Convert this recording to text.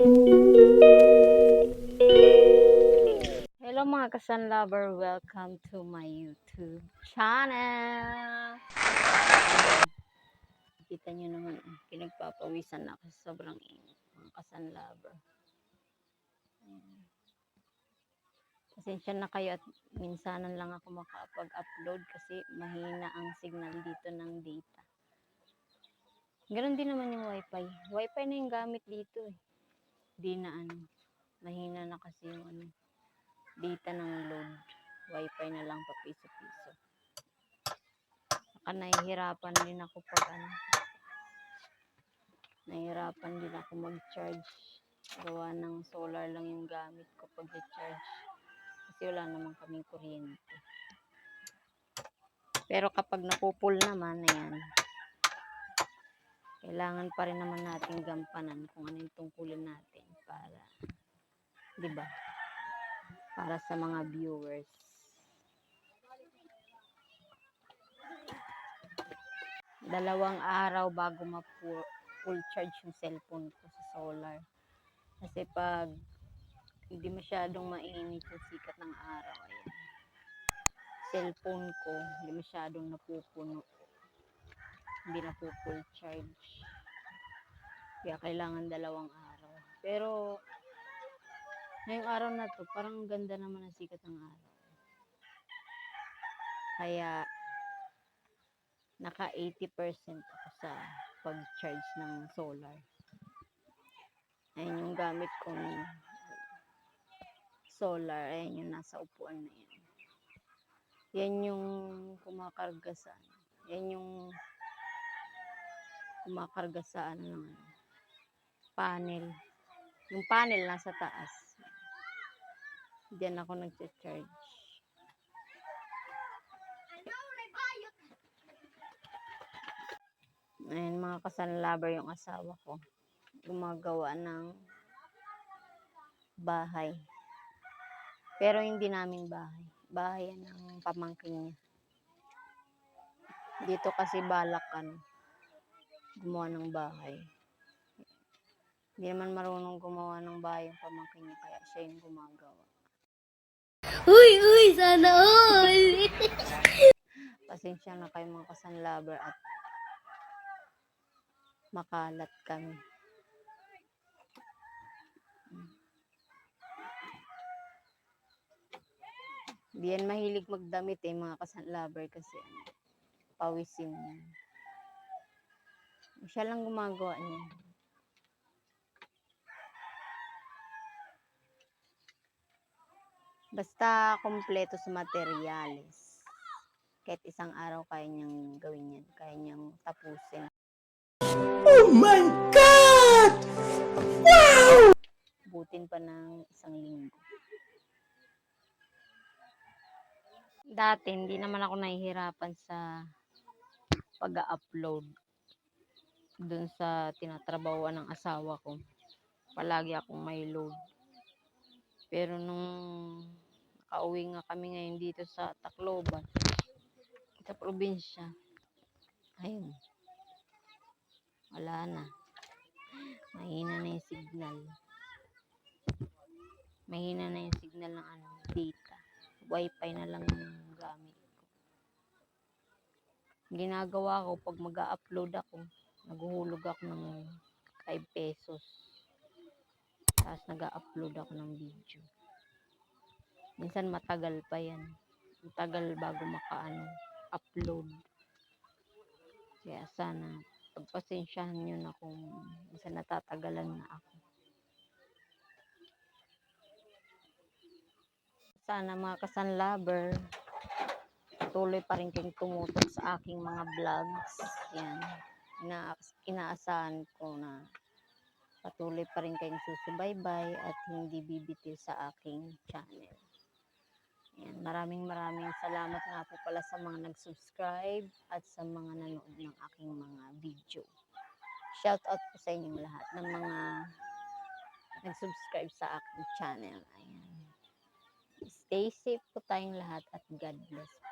Hello mga kasan lover, welcome to my YouTube channel. Kita nyo naman, pinagpapawisan na sa sobrang init, mga kasan lover. Pasensya na kayo at minsanan lang ako makapag-upload kasi mahina ang signal dito ng data. Ganon din naman yung wifi. Wifi na yung gamit dito eh. Di na ano, mahina na kasi yung ano, data ng load. Wifi na lang pa piso-piso. Saka nahihirapan din ako pag ano, nahihirapan din ako mag-charge. Gawa ng solar lang yung gamit ko pag charge Kasi wala naman kaming kuryente. Pero kapag napupul naman, ayan, kailangan pa rin naman natin gampanan kung ano yung tungkulin natin para, di ba? Para sa mga viewers. Dalawang araw bago ma-full charge yung cellphone ko sa solar. Kasi pag hindi masyadong mainit yung sikat ng araw, ayan. Cellphone ko, hindi masyadong napupuno hindi na full charge. Kaya kailangan dalawang araw. Pero, ngayong araw na to, parang ganda naman ang sikat ng araw. Kaya, naka 80% ako sa pag-charge ng solar. Ayan yung gamit kong solar. Ayan yung nasa upuan na yan. Yan yung kumakarga sa ano. Yan yung kumakarga sa ano ng panel. Yung panel nasa taas. Diyan ako nagcha-charge. Ayan, mga kasanlaber yung asawa ko. Gumagawa ng bahay. Pero hindi namin bahay. Bahay yan ng pamangkin niya. Dito kasi balakan gumawa ng bahay. Hindi naman marunong gumawa ng bahay yung pamangkin niya, kaya siya yung gumagawa. Uy, uy, sana all! Pasensya na kayo mga kasanlaber at makalat kami. Hindi yan mahilig magdamit eh, mga kasanlaber kasi ano, pawisin yan. Siya lang gumagawa niya. Basta kompleto sa materyales. Kahit isang araw kaya niyang gawin yan. Kaya niyang tapusin. Oh my God! Butin pa ng isang linggo. Dati, hindi naman ako nahihirapan sa pag-upload dun sa tinatrabawan ng asawa ko. Palagi akong may load. Pero nung nakauwi nga kami ngayon dito sa Tacloban, sa probinsya, ayun, wala na. Mahina na yung signal. Mahina na yung signal ng ano, data. Wi-Fi na lang yung gamit ko. Ginagawa ko pag mag-upload ako, naghuhulog ako ng 5 pesos. Tapos nag-upload ako ng video. Minsan matagal pa yan. Matagal bago makaano, upload. Kaya sana pagpasensyahan nyo na kung minsan natatagalan na ako. Sana mga kasanlaber, patuloy pa rin kayong tumutok sa aking mga vlogs. Yan. Ina inaasahan ko na patuloy pa rin kayong susubaybay at hindi bibitiw sa aking channel. Yan. Maraming maraming salamat nga po pala sa mga nag-subscribe at sa mga nanood ng aking mga video. Shout out po sa inyong lahat ng mga nag-subscribe sa aking channel. Ayan. Stay safe po tayong lahat at God bless po.